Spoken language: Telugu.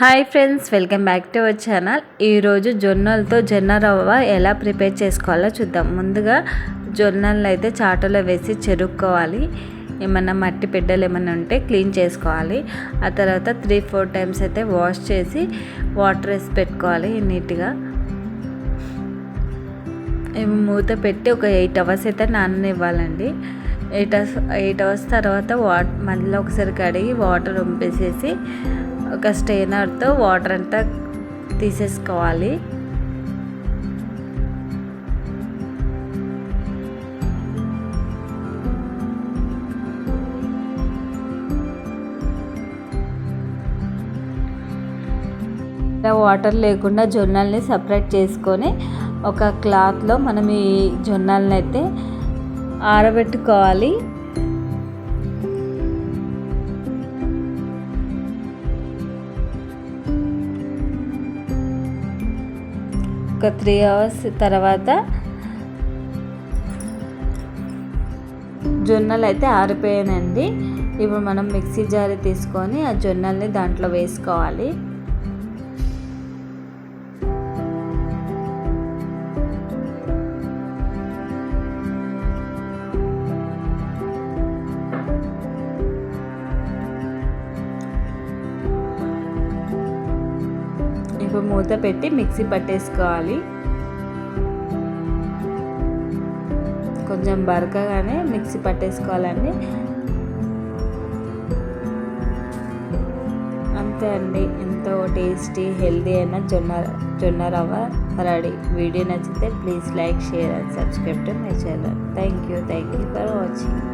Hi friends welcome back to our channel. ఈరోజు జొన్నలతో జొన్న రవ్వ ఎలా ప్రిపేర్ చేసుకోవాలో చూద్దాం. ముందుగా జొన్నలను అయితే చాటలో వేసి చెరుక్కోవాలి. ఏమన్నా మట్టి బిడ్డలు ఏమైనా ఉంటే క్లీన్ చేసుకోవాలి. ఆ తర్వాత త్రీ ఫోర్ టైమ్స్ అయితే వాష్ చేసి వాటర్ వేసి పెట్టుకోవాలి నీట్గా. మూత పెట్టి ఒక ఎయిట్ అవర్స్ అయితే నాననివ్వాలండి. ఎయిట్ అవర్స్ ఎయిట్ అవర్స్ తర్వాత వాట్ మళ్ళీ ఒకసారి కడిగి వాటర్ ఉంపేసేసి ఒక స్టెయినర్తో వాటర్ అంతా తీసేసుకోవాలి. వాటర్ లేకుండా జొన్నల్ని సపరేట్ చేసుకొని ఒక క్లాత్లో మనం ఈ జొన్నల్ని అయితే ఆరబెట్టుకోవాలి. ఒక త్రీ అవర్స్ తర్వాత జొన్నలు అయితే ఆరిపోయానండి ఇప్పుడు మనం మిక్సీ జారి తీసుకొని ఆ జొన్నల్ని దాంట్లో వేసుకోవాలి. ఇప్పుడు మూత పెట్టి మిక్సీ పట్టేసుకోవాలి. కొంచెం బరకగానే మిక్సీ పట్టేసుకోవాలండి. అంతే అండి. ఎంతో టేస్టీ హెల్దీ అయిన జొన్న జొన్న రవ్వ రెడీ. వీడియో నచ్చితే please like share and subscribe to my channel. Thank you thank you for watching.